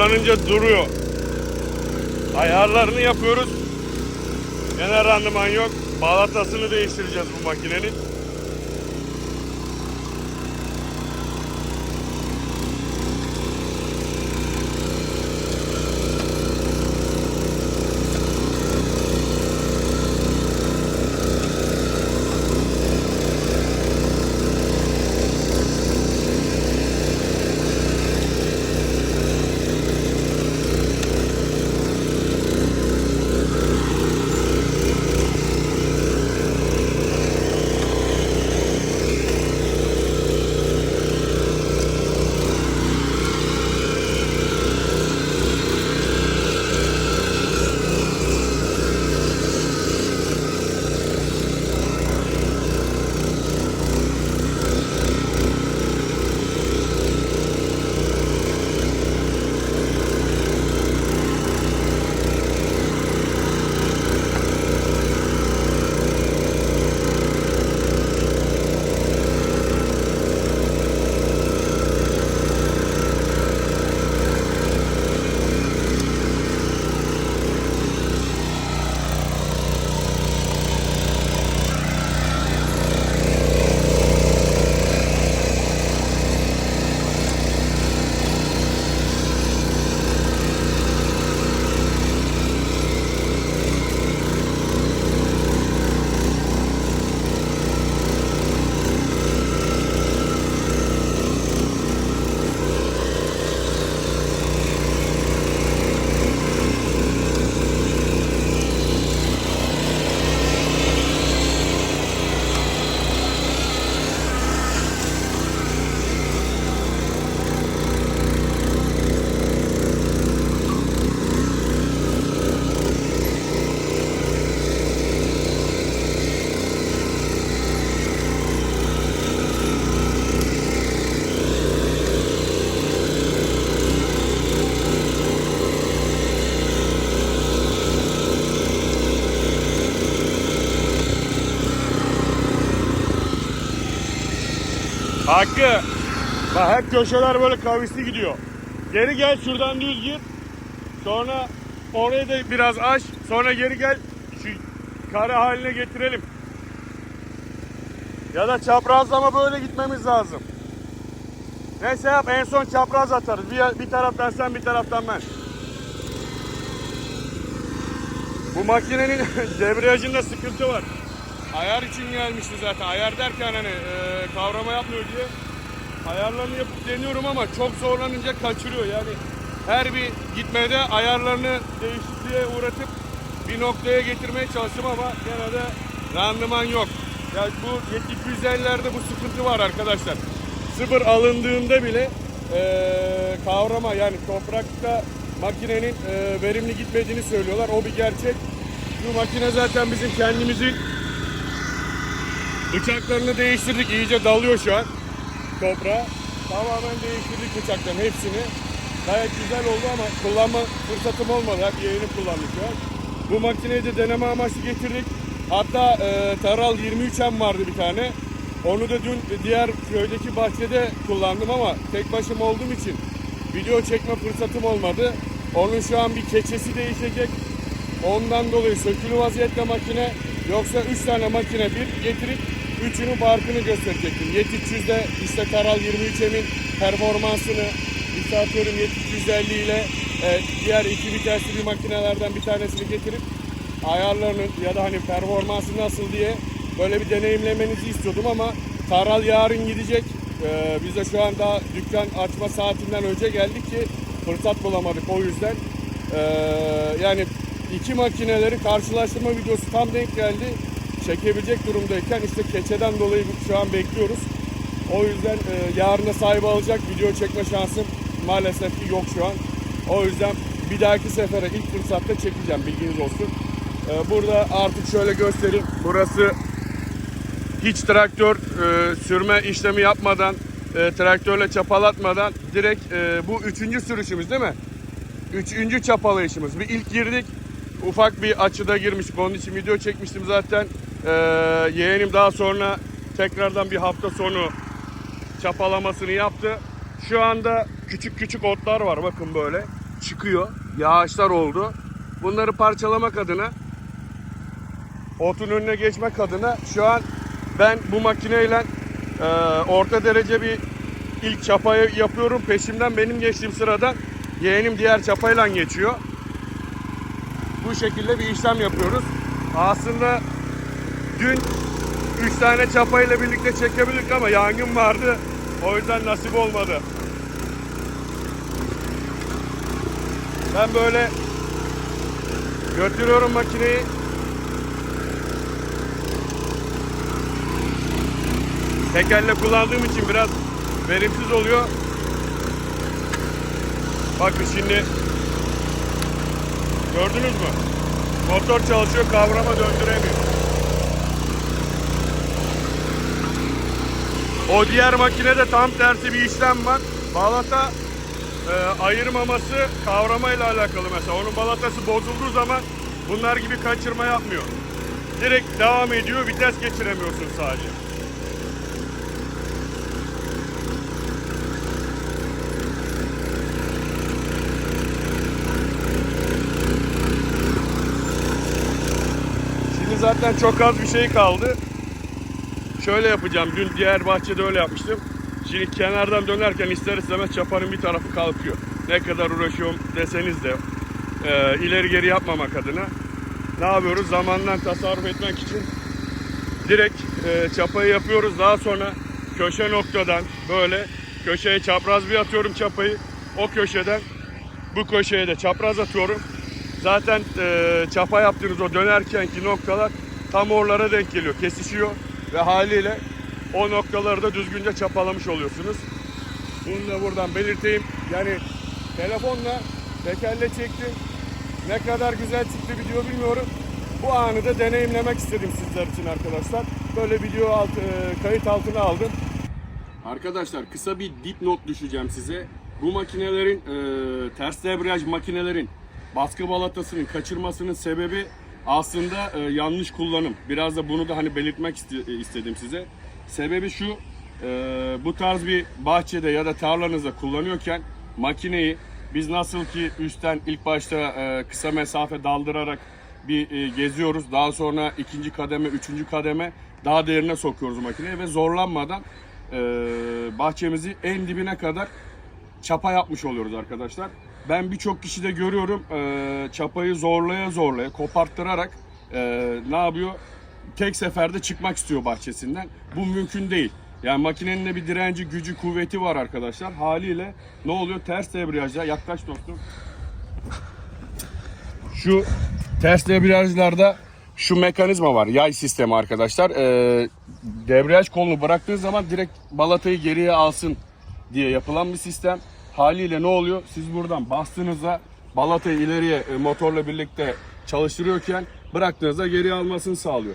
Zorlanınca duruyor. Ayarlarını yapıyoruz. Gene randıman yok. Balatasını değiştireceğiz bu makinenin. Hakkı. Bak hep köşeler böyle kavisli gidiyor. Geri gel şuradan düz gir. Sonra oraya da biraz aç. Sonra geri gel. Şu kare haline getirelim. Ya da çaprazlama böyle gitmemiz lazım. Neyse yap en son çapraz atarız. Bir, bir taraftan sen bir taraftan ben. Bu makinenin debriyajında sıkıntı var. Ayar için gelmişti zaten. Ayar derken hani e, kavrama yapmıyor diye ayarlarını yapıp deniyorum ama çok zorlanınca kaçırıyor. Yani her bir gitmede ayarlarını değişikliğe uğratıp bir noktaya getirmeye çalıştım ama gene de randıman yok. Yani bu 7250'lerde bu sıkıntı var arkadaşlar. Sıfır alındığında bile e, kavrama yani toprakta makinenin e, verimli gitmediğini söylüyorlar. O bir gerçek. Bu makine zaten bizim kendimizin Bıçaklarını değiştirdik. iyice dalıyor şu an toprağa. Tamamen değiştirdik bıçakların hepsini. Gayet güzel oldu ama kullanma fırsatım olmadı. Hep yeğeni kullandık şu an. Bu makineyi de deneme amaçlı getirdik. Hatta e, Taral 23M vardı bir tane. Onu da dün diğer köydeki bahçede kullandım ama tek başıma olduğum için video çekme fırsatım olmadı. Onun şu an bir keçesi değişecek. Ondan dolayı sökülü vaziyette makine. Yoksa 3 tane makine bir getirip üçünün farkını gösterecektim. Yet 300'de işte Taral 23M'in performansını işte atıyorum Yet 350 ile e, diğer iki vitesli bir makinelerden bir tanesini getirip ayarlarını ya da hani performansı nasıl diye böyle bir deneyimlemenizi istiyordum ama Taral yarın gidecek. Ee, biz de şu an daha dükkan açma saatinden önce geldik ki fırsat bulamadık o yüzden. Ee, yani iki makineleri karşılaştırma videosu tam denk geldi. Çekebilecek durumdayken işte keçeden dolayı şu an bekliyoruz. O yüzden e, yarına sahibi alacak video çekme şansım maalesef ki yok şu an. O yüzden bir dahaki sefere ilk fırsatta çekeceğim bilginiz olsun. Ee, burada artık şöyle göstereyim. Burası hiç traktör e, sürme işlemi yapmadan, e, traktörle çapalatmadan direkt e, bu üçüncü sürüşümüz değil mi? Üçüncü çapalayışımız. Bir ilk girdik. Ufak bir açıda girmiştik. Onun için video çekmiştim zaten. E, yeğenim daha sonra tekrardan bir hafta sonu çapalamasını yaptı. Şu anda küçük küçük otlar var bakın böyle çıkıyor. Yağışlar oldu. Bunları parçalamak adına otun önüne geçmek adına şu an ben bu makineyle e, orta derece bir ilk çapayı yapıyorum. Peşimden benim geçtiğim sırada yeğenim diğer çapayla geçiyor. Bu şekilde bir işlem yapıyoruz. Aslında dün 3 tane çapayla birlikte çekebilirdik ama yangın vardı. O yüzden nasip olmadı. Ben böyle götürüyorum makineyi. Tek elle kullandığım için biraz verimsiz oluyor. Bakın şimdi gördünüz mü? Motor çalışıyor kavrama döndüremiyor. O diğer makinede tam tersi bir işlem var. Balata e, ayırmaması kavramayla alakalı mesela. Onun balatası bozulduğu zaman bunlar gibi kaçırma yapmıyor. Direkt devam ediyor. Vites geçiremiyorsun sadece. Şimdi zaten çok az bir şey kaldı. Şöyle yapacağım. Dün diğer bahçede öyle yapmıştım. Şimdi kenardan dönerken ister istemez çapanın bir tarafı kalkıyor. Ne kadar uğraşıyorum deseniz de e, ileri geri yapmamak adına ne yapıyoruz? Zamandan tasarruf etmek için direkt e, çapayı yapıyoruz. Daha sonra köşe noktadan böyle köşeye çapraz bir atıyorum çapayı. O köşeden bu köşeye de çapraz atıyorum. Zaten e, çapa yaptığınız o dönerkenki noktalar tam oralara denk geliyor, kesişiyor ve haliyle o noktaları da düzgünce çapalamış oluyorsunuz. Bunu da buradan belirteyim. Yani telefonla tekerle çektim. Ne kadar güzel çıktı video bilmiyorum. Bu anı da deneyimlemek istedim sizler için arkadaşlar. Böyle video alt, e, kayıt altına aldım. Arkadaşlar kısa bir dipnot düşeceğim size. Bu makinelerin e, ters debriyaj makinelerin baskı balatasının kaçırmasının sebebi aslında e, yanlış kullanım. Biraz da bunu da hani belirtmek iste- istedim size. Sebebi şu, e, bu tarz bir bahçede ya da tarlanızda kullanıyorken makineyi biz nasıl ki üstten ilk başta e, kısa mesafe daldırarak bir e, geziyoruz. Daha sonra ikinci kademe, üçüncü kademe daha derine sokuyoruz makineyi ve zorlanmadan e, bahçemizi en dibine kadar çapa yapmış oluyoruz arkadaşlar. Ben birçok kişide görüyorum e, çapayı zorlaya zorlaya koparttırarak e, ne yapıyor? Tek seferde çıkmak istiyor bahçesinden. Bu mümkün değil. Yani makinenin de bir direnci, gücü, kuvveti var arkadaşlar. Haliyle ne oluyor? Ters debriyajda yaklaş dostum. Şu ters debriyajlarda şu mekanizma var. Yay sistemi arkadaşlar. Ee, debriyaj kolunu bıraktığınız zaman direkt balatayı geriye alsın diye yapılan bir sistem. Haliyle ne oluyor? Siz buradan bastığınızda balatayı ileriye e, motorla birlikte çalıştırıyorken bıraktığınızda geriye almasını sağlıyor.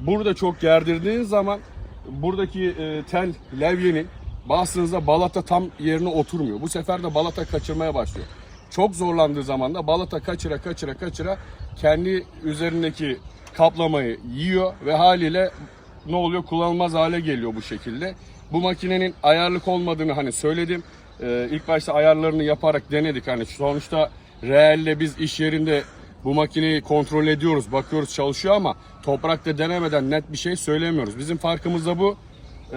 Burada çok gerdirdiğiniz zaman buradaki e, tel levyenin bastığınızda balata tam yerine oturmuyor. Bu sefer de balata kaçırmaya başlıyor. Çok zorlandığı zaman da balata kaçıra kaçıra kaçıra kendi üzerindeki kaplamayı yiyor ve haliyle ne oluyor? Kullanılmaz hale geliyor bu şekilde. Bu makinenin ayarlık olmadığını hani söyledim. Ee, ilk başta ayarlarını yaparak denedik. Hani sonuçta reelle biz iş yerinde bu makineyi kontrol ediyoruz, bakıyoruz çalışıyor ama toprakta denemeden net bir şey söylemiyoruz. Bizim farkımız da bu. Ee,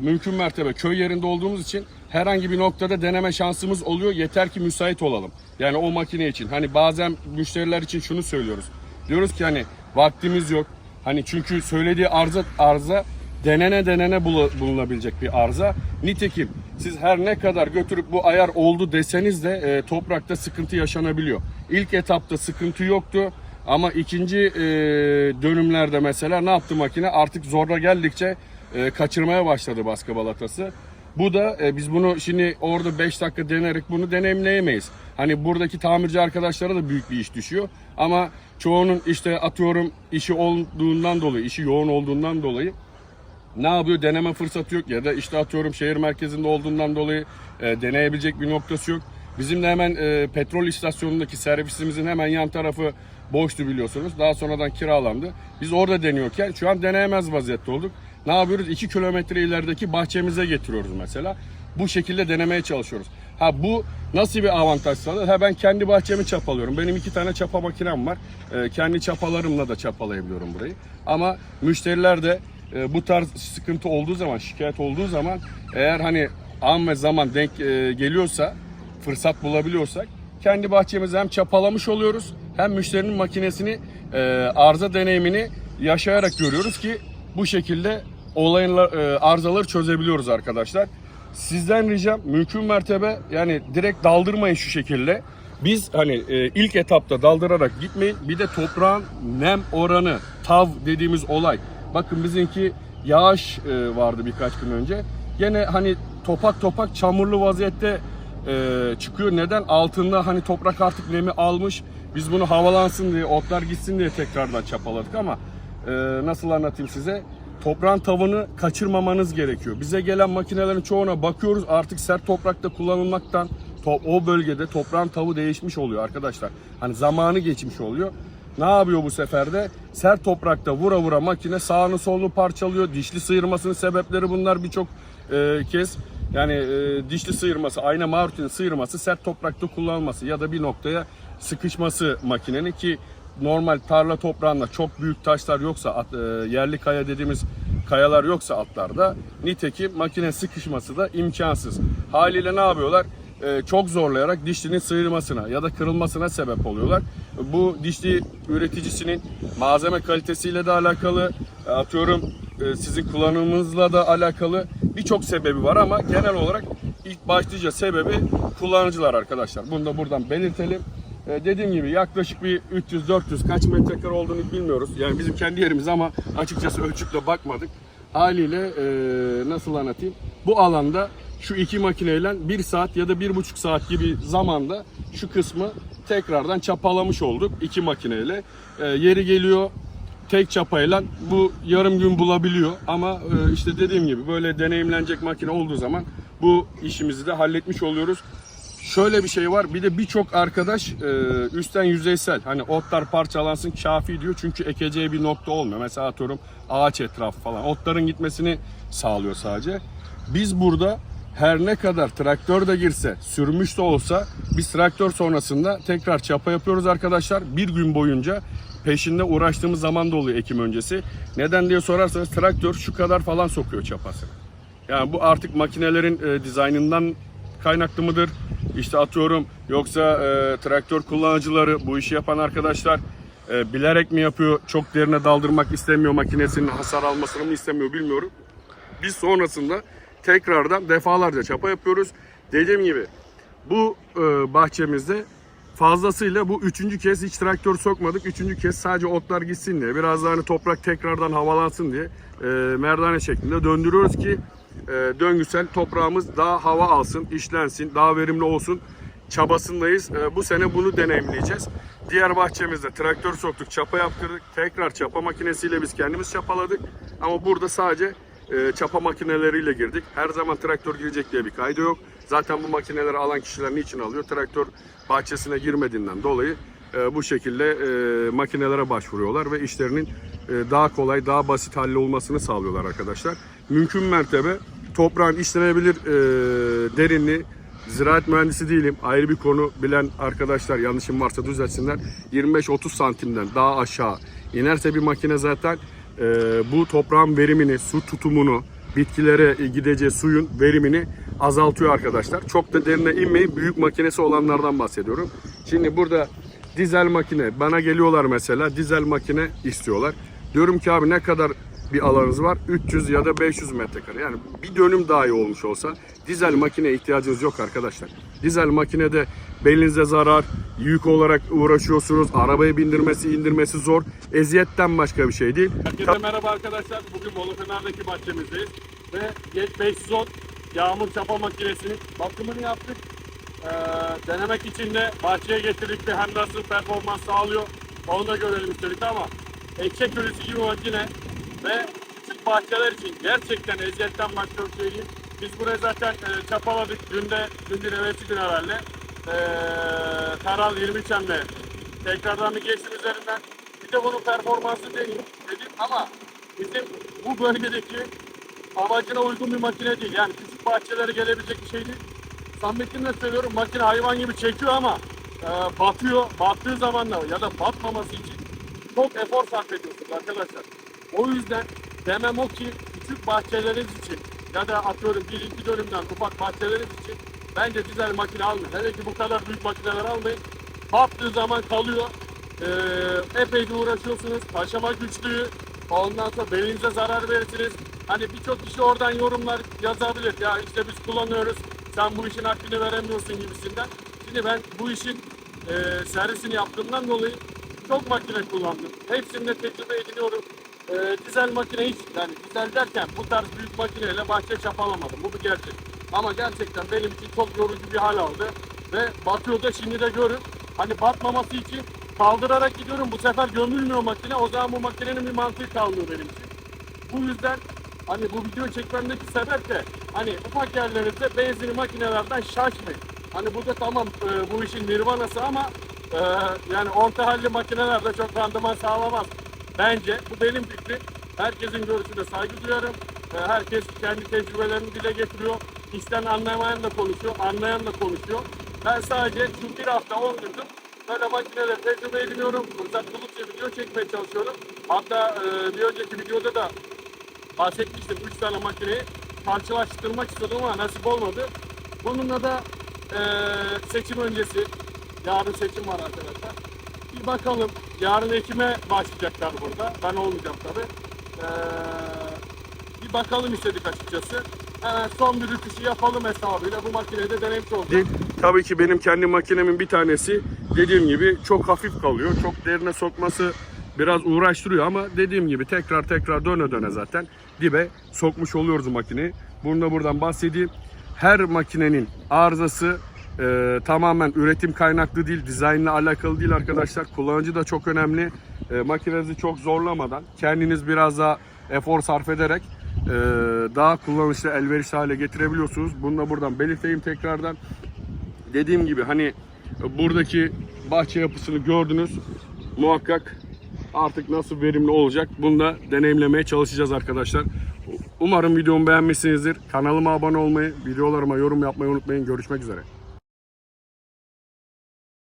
mümkün mertebe köy yerinde olduğumuz için herhangi bir noktada deneme şansımız oluyor. Yeter ki müsait olalım. Yani o makine için. Hani bazen müşteriler için şunu söylüyoruz. Diyoruz ki hani vaktimiz yok. Hani çünkü söylediği arıza arıza denene denene bulu- bulunabilecek bir arıza. Nitekim siz her ne kadar götürüp bu ayar oldu deseniz de e, toprakta sıkıntı yaşanabiliyor. İlk etapta sıkıntı yoktu ama ikinci e, dönümlerde mesela ne yaptı makine? Artık zorla geldikçe e, kaçırmaya başladı baskı balatası. Bu da e, biz bunu şimdi orada 5 dakika denerek bunu deneyimleyemeyiz. Hani buradaki tamirci arkadaşlara da büyük bir iş düşüyor. Ama çoğunun işte atıyorum işi olduğundan dolayı, işi yoğun olduğundan dolayı ne yapıyor? Deneme fırsatı yok ya da işte atıyorum şehir merkezinde olduğundan dolayı e, deneyebilecek bir noktası yok. Bizim de hemen e, petrol istasyonundaki servisimizin hemen yan tarafı boştu biliyorsunuz. Daha sonradan kiralandı. Biz orada deniyorken şu an deneyemez vaziyette olduk. Ne yapıyoruz? 2 kilometre ilerideki bahçemize getiriyoruz mesela. Bu şekilde denemeye çalışıyoruz. Ha bu nasıl bir avantaj sağlar? Ha ben kendi bahçemi çapalıyorum. Benim iki tane çapa makinem var. Ee, kendi çapalarımla da çapalayabiliyorum burayı. Ama müşteriler de e, bu tarz sıkıntı olduğu zaman, şikayet olduğu zaman eğer hani an ve zaman denk e, geliyorsa, fırsat bulabiliyorsak kendi bahçemizi hem çapalamış oluyoruz hem müşterinin makinesini e, arıza deneyimini yaşayarak görüyoruz ki bu şekilde olayın e, arızaları çözebiliyoruz arkadaşlar. Sizden ricam mümkün mertebe yani direkt daldırmayın şu şekilde. Biz hani e, ilk etapta daldırarak gitmeyin. Bir de toprağın nem oranı, tav dediğimiz olay. Bakın bizimki yağış e, vardı birkaç gün önce. Gene hani topak topak çamurlu vaziyette e, çıkıyor. Neden? Altında hani toprak artık nemi almış. Biz bunu havalansın diye, otlar gitsin diye tekrardan çapaladık ama e, nasıl anlatayım size? Toprağın tavını kaçırmamanız gerekiyor. Bize gelen makinelerin çoğuna bakıyoruz artık sert toprakta kullanılmaktan o bölgede toprağın tavı değişmiş oluyor arkadaşlar. Hani zamanı geçmiş oluyor. Ne yapıyor bu sefer de? Sert toprakta vura vura makine sağını solunu parçalıyor. Dişli sıyırmasının sebepleri bunlar birçok e, kez. Yani e, dişli sıyırması, ayna marutinin sıyırması, sert toprakta kullanılması ya da bir noktaya sıkışması makinenin ki normal tarla toprağında çok büyük taşlar yoksa at- e, yerli kaya dediğimiz kayalar yoksa atlarda nitekim makine sıkışması da imkansız. Haliyle ne yapıyorlar? E, çok zorlayarak dişlinin sıyırmasına ya da kırılmasına sebep oluyorlar. Bu dişli üreticisinin malzeme kalitesiyle de alakalı, e, atıyorum e, sizin kullanımınızla da alakalı birçok sebebi var ama genel olarak ilk başlıca sebebi kullanıcılar arkadaşlar. Bunu da buradan belirtelim. Ee, dediğim gibi yaklaşık bir 300-400 kaç metrekare olduğunu bilmiyoruz. Yani bizim kendi yerimiz ama açıkçası ölçüp de bakmadık. Haliyle e, nasıl anlatayım? Bu alanda şu iki makineyle bir saat ya da bir buçuk saat gibi zamanda şu kısmı tekrardan çapalamış olduk iki makineyle. E, yeri geliyor tek çapayla bu yarım gün bulabiliyor ama e, işte dediğim gibi böyle deneyimlenecek makine olduğu zaman bu işimizi de halletmiş oluyoruz. Şöyle bir şey var. Bir de birçok arkadaş e, üstten yüzeysel hani otlar parçalansın kafi diyor. Çünkü ekeceği bir nokta olmuyor. Mesela atıyorum ağaç etrafı falan. Otların gitmesini sağlıyor sadece. Biz burada her ne kadar traktör de girse, sürmüş de olsa biz traktör sonrasında tekrar çapa yapıyoruz arkadaşlar. Bir gün boyunca peşinde uğraştığımız zaman da oluyor ekim öncesi. Neden diye sorarsanız traktör şu kadar falan sokuyor çapasını. Yani bu artık makinelerin e, dizaynından kaynaklı mıdır? İşte atıyorum yoksa e, traktör kullanıcıları bu işi yapan arkadaşlar e, bilerek mi yapıyor? Çok derine daldırmak istemiyor makinesinin hasar almasını mı istemiyor bilmiyorum. Biz sonrasında tekrardan defalarca çapa yapıyoruz. Dediğim gibi bu e, bahçemizde fazlasıyla bu üçüncü kez hiç traktör sokmadık. Üçüncü kez sadece otlar gitsin diye biraz daha hani toprak tekrardan havalansın diye e, merdane şeklinde döndürüyoruz ki e, döngüsel toprağımız daha hava alsın, işlensin, daha verimli olsun çabasındayız. E, bu sene bunu deneyimleyeceğiz. Diğer bahçemizde traktör soktuk, çapa yaptırdık. Tekrar çapa makinesiyle biz kendimiz çapaladık. Ama burada sadece e, çapa makineleriyle girdik. Her zaman traktör girecek diye bir kaydı yok. Zaten bu makineleri alan kişiler niçin alıyor? Traktör bahçesine girmediğinden dolayı e, bu şekilde e, makinelere başvuruyorlar ve işlerinin e, daha kolay, daha basit hallolmasını sağlıyorlar arkadaşlar. Mümkün mertebe toprağın işlenebilir e, derinliği Ziraat mühendisi değilim. Ayrı bir konu bilen arkadaşlar yanlışım varsa düzeltsinler. 25-30 santimden daha aşağı inerse bir makine zaten e, bu toprağın verimini, su tutumunu, bitkilere gideceği suyun verimini azaltıyor arkadaşlar. Çok da derine inmeyin. Büyük makinesi olanlardan bahsediyorum. Şimdi burada dizel makine bana geliyorlar mesela dizel makine istiyorlar. Diyorum ki abi ne kadar bir alanınız var? 300 ya da 500 metrekare. Yani bir dönüm dahi olmuş olsa dizel makineye ihtiyacınız yok arkadaşlar. Dizel makinede belinize zarar, yük olarak uğraşıyorsunuz. Arabayı bindirmesi, indirmesi zor. Eziyetten başka bir şey değil. Herkese merhaba arkadaşlar. Bugün Bolu Fener'deki bahçemizdeyiz. Ve Geç 510 yağmur çapa makinesinin bakımını yaptık. Ee, denemek için de bahçeye getirdik ve hem nasıl performans sağlıyor onu da görelim istedik ama eşek ölüsü gibi makine ve küçük bahçeler için gerçekten eziyetten şey değil. Biz burayı zaten e, çapaladık. Dün de, dün değil evvelsi gün herhalde. E, Taral 20 çemle tekrardan bir geçtim üzerinden. Bir de bunun performansı değil dedim ama bizim bu bölgedeki amacına uygun bir makine değil. Yani küçük bahçelere gelebilecek bir şey değil. samimiyetimle söylüyorum makine hayvan gibi çekiyor ama e, batıyor. Battığı zaman da ya da batmaması için çok efor sarf ediyorsunuz arkadaşlar. O yüzden demem o ki küçük bahçeleriniz için ya da atıyorum bir iki dönümden ufak bahçeleriniz için bence dizel makine almayın. Hele ki bu kadar büyük makineler almayın. Battığı zaman kalıyor. Ee, epey bir uğraşıyorsunuz. Taşıma güçlüğü. Ondan sonra belinize zarar verirsiniz. Hani birçok kişi oradan yorumlar yazabilir. Ya işte biz kullanıyoruz. Sen bu işin hakkını veremiyorsun gibisinden. Şimdi ben bu işin e, servisini yaptığımdan dolayı çok makine kullandım. Hepsinde tecrübe ediniyorum. E, dizel makine hiç yani dizel derken bu tarz büyük makineyle bahçe çapalamadım. Bu bir gerçek. Ama gerçekten benim için çok yorucu bir hal aldı. Ve batıyor da şimdi de görün. Hani batmaması için kaldırarak gidiyorum. Bu sefer gömülmüyor makine. O zaman bu makinenin bir mantığı kalmıyor benim için. Bu yüzden hani bu video çekmemdeki sebep de hani ufak yerlerinizde benzinli makinelerden şaşmayın. Hani burada tamam e, bu işin nirvanası ama e, yani orta halli makineler de çok randıman sağlamaz. Bence bu benim fikrim. Herkesin görüşüne saygı duyarım. E, herkes kendi tecrübelerini dile getiriyor. İşten anlamayan da konuşuyor, anlayan da konuşuyor. Ben sadece şu bir hafta 10 gündür böyle makineleri tecrübe ediniyorum. Fırsat buldukça video çekmeye çalışıyorum. Hatta e, bir önceki videoda da bahsetmiştim 3 tane makineyi parçalaştırmak istiyordum ama nasip olmadı. Bununla da eee, seçim öncesi, yarın seçim var arkadaşlar. Bir bakalım, yarın ekime başlayacaklar burada. Ben olmayacağım tabi. bir bakalım istedik açıkçası. Hemen son bir rütüşü yapalım hesabıyla bu makineyi de denemiş olduk. Tabii ki benim kendi makinemin bir tanesi dediğim gibi çok hafif kalıyor. Çok derine sokması biraz uğraştırıyor ama dediğim gibi tekrar tekrar döne döne zaten dibe sokmuş oluyoruz makineyi. Bunu da buradan bahsedeyim. Her makinenin arızası e, tamamen üretim kaynaklı değil, dizaynla alakalı değil arkadaşlar. Kullanıcı da çok önemli. E, makinenizi çok zorlamadan, kendiniz biraz daha efor sarf ederek e, daha kullanışlı, elverişli hale getirebiliyorsunuz. Bunu da buradan belirteyim tekrardan. Dediğim gibi hani buradaki bahçe yapısını gördünüz. Muhakkak artık nasıl verimli olacak bunu da deneyimlemeye çalışacağız arkadaşlar. Umarım videomu beğenmişsinizdir. Kanalıma abone olmayı, videolarıma yorum yapmayı unutmayın. Görüşmek üzere.